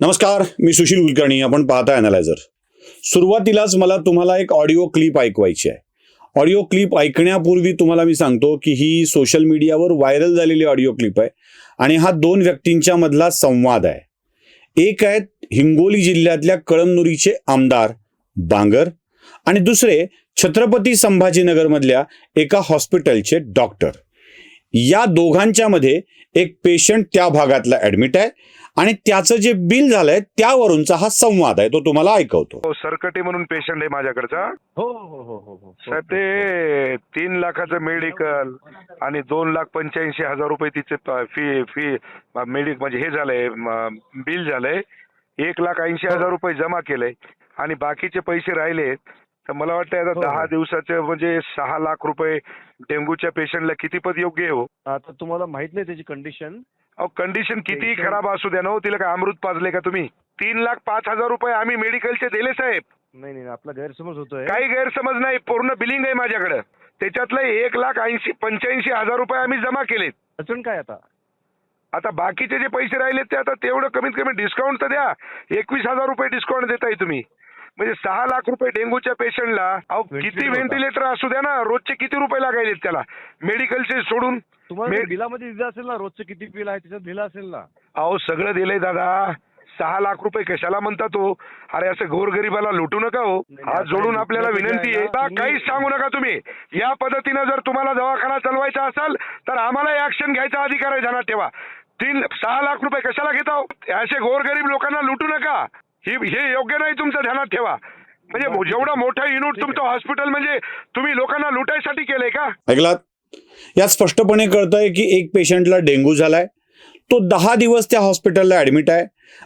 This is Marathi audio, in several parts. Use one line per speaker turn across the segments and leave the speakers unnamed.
नमस्कार मी सुशील कुलकर्णी आपण पाहता अनालायझर सुरुवातीलाच मला तुम्हाला एक ऑडिओ क्लिप ऐकवायची आहे. ऑडिओ क्लिप ऐकण्यापूर्वी तुम्हाला मी सांगतो की ही सोशल मीडियावर व्हायरल झालेली ऑडिओ क्लिप आहे आणि हा दोन व्यक्तींच्या मधला संवाद आहे. एक आहेत हिंगोली जिल्ह्यातल्या कळमनुरीचे आमदार बांगर आणि दुसरे छत्रपती संभाजीनगरमधल्या एका हॉस्पिटलचे डॉक्टर या दोघांच्या मध्ये एक पेशंट त्या भागातला ऍडमिट आहे आणि त्याचं जे बिल झालंय त्यावरूनचा हा संवाद आहे तो तुम्हाला ऐकवतो.
हो सरकटे म्हणून पेशंट आहे माझ्याकडचा.
हो हो हो हो हो. हो
साहेब ते तीन लाखाचं मेडिकल आणि दोन लाख पंच्याऐंशी हजार रुपये तिचे फी फी मेडिक म्हणजे हे झालंय बिल झालंय. एक लाख ऐंशी हजार रुपये जमा केलंय. आणि बाकीचे पैसे राहिले तर मला वाटतं आता
हो,
दहा
हो.
दिवसाचे म्हणजे सहा लाख रुपये डेंग्यूच्या पेशंटला किती पद योग्य आहे हो?
आता तुम्हाला माहीत नाही त्याची कंडिशन
अहो कंडिशन कितीही खराब असू द्या ना हो, तिला काय अमृत पाजले का तुम्ही? तीन लाख पाच हजार रुपये आम्ही मेडिकलचे दिले साहेब.
नाही नाही आपला गैरसमज होतोय.
काही गैरसमज नाही पूर्ण बिलिंग आहे माझ्याकडे. त्याच्यातलं एक लाख ऐंशी पंच्याऐंशी हजार रुपये आम्ही जमा केलेत.
अडचण काय आता?
आता बाकीचे जे पैसे राहिले ते आता तेवढं कमीत कमी डिस्काउंट तर द्या. एकवीस हजार रुपये डिस्काउंट देताय तुम्ही. म्हणजे सहा लाख रुपये डेंग्यूच्या पेशंटला अहो किती. व्हेंटिलेटर असू द्या ना रोजचे किती रुपये लागायलेत त्याला? मेडिकलचे सोडून
तुम्हाला
मे-
बिलामध्ये दिलं असेल ना रोजचं किती बिल आहे त्याच्यात दिलं असेल ना?
अहो सगळं दिलंय दादा. सहा लाख रुपये कशाला म्हणता तो? अरे असं गोरगरिबाला लुटू नका हो.
नाही,
हात
आता
जोडून
हे
आपल्याला विनंती आहे
आहे. ना,
आता
तुम्ही-
काहीच सांगू नका तुम्ही. या पद्धतीनं जर तुम्हाला दवाखाना चालवायचा असेल तर आम्हाला ऍक्शन घ्यायचा अधिकार आहे ध्यानात ठेवा. तीन सहा लाख रुपये कशाला घेता हो? असे गोरगरीब लोकांना लुटू नका. ही हे योग्य नाही तुमचं ध्यानात ठेवा. म्हणजे जेवढं
आहे.
मोठं युनिट तुमचं हॉस्पिटल म्हणजे तुम्ही लोकांना लुटायसाठी केलंय का?
ऐकलात? यात स्पष्टपणे कळतंय की एक पेशंटला डेंग्यू झालाय. तो दहा दिवस त्या हॉस्पिटलला ऍडमिट आहे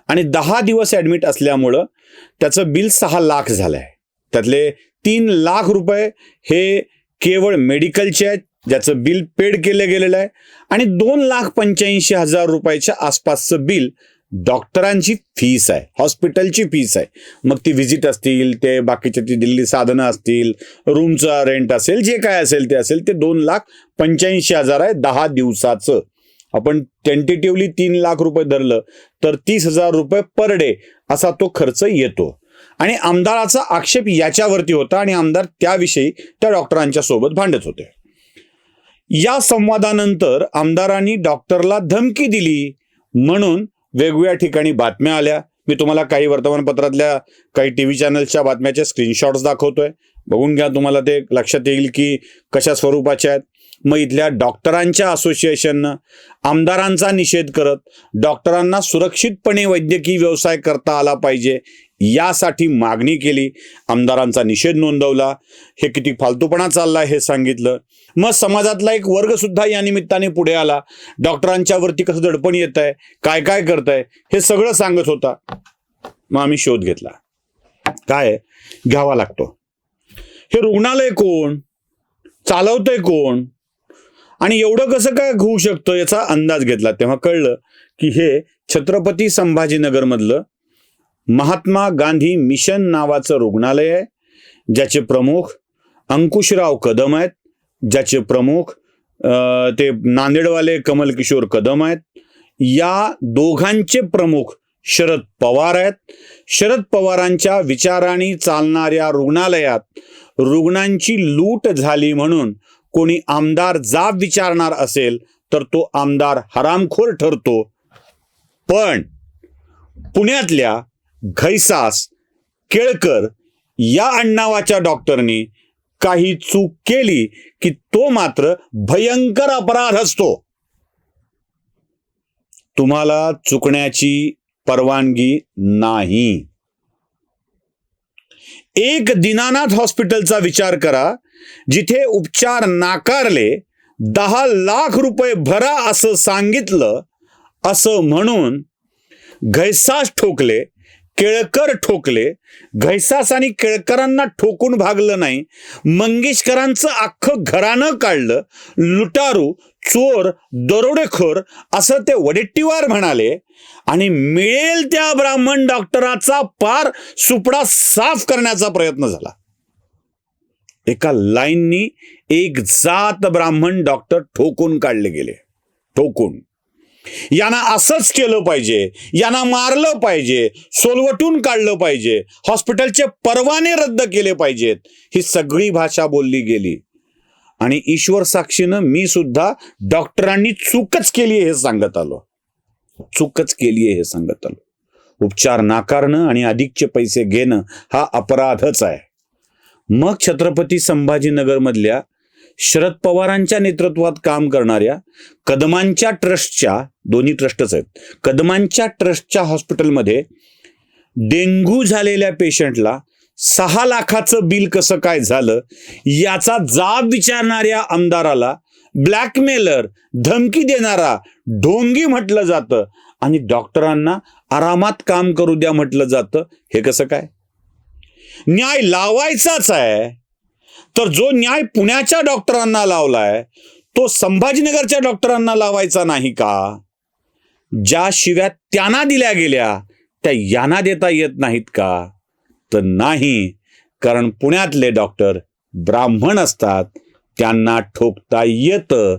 आणि दहा दिवस ऍडमिट असल्यामुळं त्याचं बिल सहा लाख झालंय. त्यातले तीन लाख रुपये हे केवळ मेडिकलचे आहेत ज्याचं बिल पेड केलं गेलेलं आहे आणि दोन लाख पंच्याऐंशी हजार रुपयाच्या आसपासचं बिल डॉक्टरांची फीस आहे हॉस्पिटलची फीस आहे. मग ती व्हिजिट असतील ते बाकीचे ती दिल्ली साधनं असतील रूमचा रेंट असेल जे काय असेल ते असेल ते दोन लाख पंच्याऐंशी हजार आहे दहा दिवसाचं. आपण टेंटेटिव्हली तीन लाख रुपये धरलं तर तीस हजार रुपये पर डे असा तो खर्च येतो. आणि आमदाराचा आक्षेप याच्यावरती होता आणि आमदार त्याविषयी त्या डॉक्टरांच्या सोबत भांडत होते. या संवादानंतर आमदारांनी डॉक्टरला धमकी दिली. म्हणून वेगवेगळ्या ठिकाणी बातम्या आल्या. मी तुम्हाला काही वर्तमानपत्रातल्या काही टी व्ही चॅनल्सच्या बातम्याचे स्क्रीनशॉट्स दाखवतोय. बघून घ्या तुम्हाला ते. लक्षात येईल की कशा स्वरूपाच्या आहेत. मग इथल्या डॉक्टरांच्या असोसिएशननं आमदारांचा निषेध करत डॉक्टरांना सुरक्षितपणे वैद्यकीय व्यवसाय करता आला पाहिजे. यासाठी मागणी केली. आमदारांचा निषेध नोंदवला. हे किती फालतूपणा चाललाय हे सांगितलं. मग समाजातला एक वर्ग सुद्धा या निमित्ताने पुढे आला. डॉक्टरांच्या वरती कसं दडपण येत आहे काय काय करतंय हे सगळं सांगत होता. मग आम्ही शोध घेतला. काय घ्यावा लागतो. हे रुग्णालय कोण? चालवतंय कोण? आणि एवढं कसं काय होऊ शकतं याचा अंदाज घेतला. तेव्हा कळलं की हे छत्रपती संभाजीनगरमधलं महात्मा गांधी मिशन नावाचं रुग्णालय आहे ज्याचे प्रमुख अंकुशराव कदम आहेत ज्याचे प्रमुख ते नांदेडवाले कमल किशोर कदम आहेत. या दोघांचे प्रमुख शरद पवार आहेत. शरद पवारांच्या विचाराने चालणाऱ्या रुग्णालयात रुग्णांची लूट झाली म्हणून कोणी आमदार जाब विचारणार असेल तर तो आमदार हरामखोर ठरतो. पण पुण्यातल्या घैसास केळकर या अण्णावाच्या डॉक्टरनी काही चूक केली की तो मात्र भयंकर अपराध असतो. तुम्हाला चुकण्याची परवानगी नाही. एक दिनानाथ हॉस्पिटलचा विचार करा जिथे उपचार नाकारले दहा लाख रुपये भरा असं सांगितलं असं म्हणून घैसास ठोकले केळकर ठोकले घैसास आणि केळकरांना ठोकून भागलं नाही मंगेशकरांचं अख्खं घरानं काढलं लुटारू चोर दरोडेखोर असं ते वडेट्टीवार म्हणाले आणि मिळेल त्या ब्राह्मण डॉक्टराचा पार सुपडा साफ करण्याचा प्रयत्न झाला. एका लाईननी एक जात ब्राह्मण डॉक्टर ठोकून काढले गेले ठोकून. यांना असंच केलं पाहिजे यांना मारलं पाहिजे सोलवटून काढलं पाहिजे हॉस्पिटलचे परवाने रद्द केले पाहिजेत ही सगळी भाषा बोलली गेली. आणि ईश्वर साक्षीनं मी सुद्धा डॉक्टरांनी चूकच केली आहे हे सांगत आलो. चूकच केली आहे हे सांगत आलो. उपचार नाकारणं आणि अधिकचे पैसे घेणं हा अपराधच आहे. मग छत्रपती संभाजीनगरमधल्या शरद पवारांच्या नेतृत्वात काम करणाऱ्या कदमांच्या ट्रस्टच्या दोन्ही ट्रस्टच आहेत कदमांच्या ट्रस्टच्या हॉस्पिटलमध्ये डेंग्यू झालेल्या पेशंटला सहा लाखाचं बिल कसं काय झालं याचा जाब विचारणाऱ्या आमदाराला ब्लॅकमेलर धमकी देणारा ढोंगी म्हटलं जातं आणि डॉक्टरांना आरामात काम करू द्या म्हटलं जातं हे कसं काय? न्याय लावायचाच आहे. तर जो न्याय पुण्याच्या डॉक्टरांना लावलाय तो संभाजीनगरच्या डॉक्टरांना लावायचा नाही का? ज्या शिव्या त्यांना दिल्या गेल्या त्या यांना देता येत नाहीत का? तर नाही कारण पुण्यातले डॉक्टर ब्राह्मण असतात त्यांना ठोकता येतं.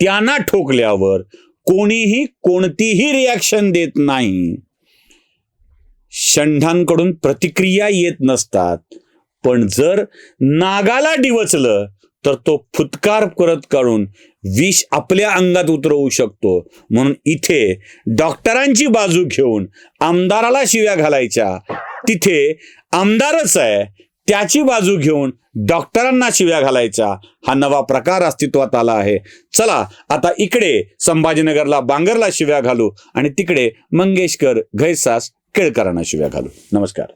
त्यांना ठोकल्यावर कोणीही कोणतीही रिॲक्शन देत नाही. षंढांकडून प्रतिक्रिया येत नसतात. पण जर नागाला डिवचलं तर तो फुतकार परत काढून विष आपल्या अंगात उतरवू शकतो. म्हणून इथे डॉक्टरांची बाजू घेऊन आमदाराला शिव्या घालायच्या. तिथे आमदारच आहे त्याची बाजू घेऊन डॉक्टरांना शिव्या घालायच्या. हा नवा प्रकार अस्तित्वात आला आहे. चला आता इकडे संभाजीनगरला बांगरला शिव्या घालू आणि तिकडे मंगेशकर घैसास केळकरांना शिव्या घालू. नमस्कार.